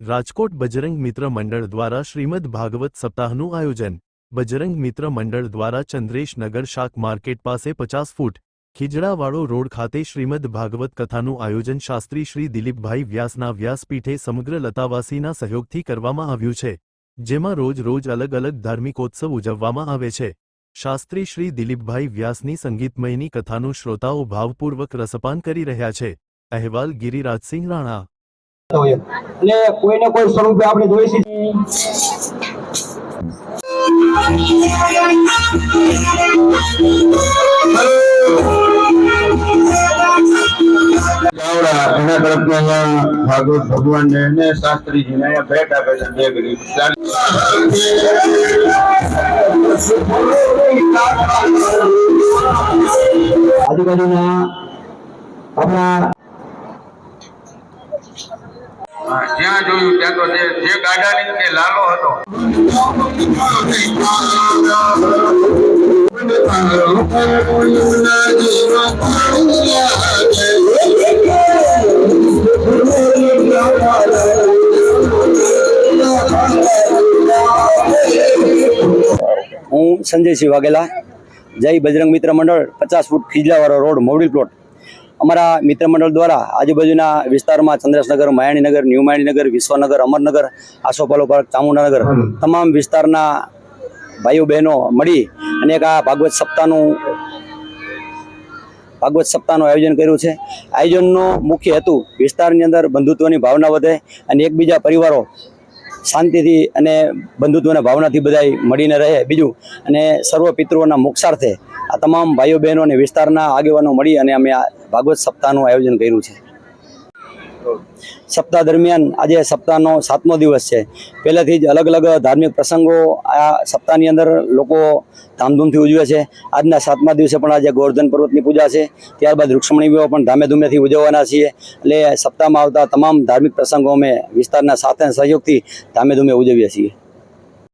રાજકોટ બજરંગ મિત્ર મંડળ દ્વારા શ્રીમદ ભાગવત સપ્તાહનું આયોજન. બજરંગ મિત્ર મંડળ દ્વારા ચંદ્રેશનગર શાક માર્કેટ પાસે પચાસ ફૂટ, ખીજડાવાળો રોડ ખાતે શ્રીમદ ભાગવત કથાનું આયોજન શાસ્ત્રી શ્રી દિલીપભાઈ વ્યાસના વ્યાસપીઠે સમગ્ર લતાવાસીના સહયોગથી કરવામાં આવ્યું છે, જેમાં રોજ રોજ અલગ અલગ ધાર્મિકોત્સવ ઉજવવામાં આવે છે. શાસ્ત્રી શ્રી દિલીપભાઈ વ્યાસની સંગીતમયની કથાનું શ્રોતાઓ ભાવપૂર્વક રસપાન કરી રહ્યા છે. અહેવાલ ગિરિરાજસિંહ રાણા હોય એટલે કોઈને કોઈ સ્વરૂપે આપણે જોઈ એના તરફથી અહીંયા ભાગવત ભગવાનને અને શાસ્ત્રીજીને અહીંયા ભેટ આપે છે બે આજુબાજુના આપણા હા, જ્યાં જોયું ત્યાં તો જે ગાડાની તે લાલો હતો. હું સંજયસિંહ વાઘેલા, જય બજરંગ મિત્ર મંડળ પચાસ ફૂટ ખીજલાવાળો રોડ, મોવડી પ્લોટ. અમારા મિત્ર મંડળ દ્વારા આજુબાજુના વિસ્તારમાં ચંદ્રસનગર માયાણીનગર ન્યૂ માયાણીનગર વિશ્વનગર અમરનગર આસોપાલો પાર્ક ચામુંડાનગર તમામ વિસ્તારના ભાઈઓ બહેનો મળી અને એક આ ભાગવત સપ્તાહનું ભાગવત સપ્તાહનું આયોજન કર્યું છે. આયોજનનો મુખ્ય હેતુ વિસ્તારની અંદર બંધુત્વની ભાવના વધે અને એકબીજા પરિવારો શાંતિથી અને બંધુત્વના ભાવનાથી બધાય મળીને રહે. બીજું, અને સર્વ પિતૃઓના મોક્ષાર્થે આ તમામ ભાઈઓ બહેનો અને વિસ્તારના આગેવાનો મળી અને અમે આ ભાગવત સપ્તાહનું આયોજન કર્યું છે. સપ્તાહ દરમિયાન આજે સપ્તાહનો સાતમો દિવસ છે. પહેલેથી જ અલગ અલગ ધાર્મિક પ્રસંગો આ સપ્તાહની અંદર લોકો ધામધૂમથી ઉજવે છે. આજના સાતમા દિવસે પણ આજે ગોવર્ધન પર્વતની પૂજા છે. ત્યારબાદ રૂક્ષ્મણી વિવાહ પણ ધામે ધૂમેથી ઉજવવાના છીએ. એટલે સપ્તાહમાં આવતા તમામ ધાર્મિક પ્રસંગો અમે વિસ્તારના સાથે સહયોગથી ધામેધૂમે ઉજવીએ છીએ.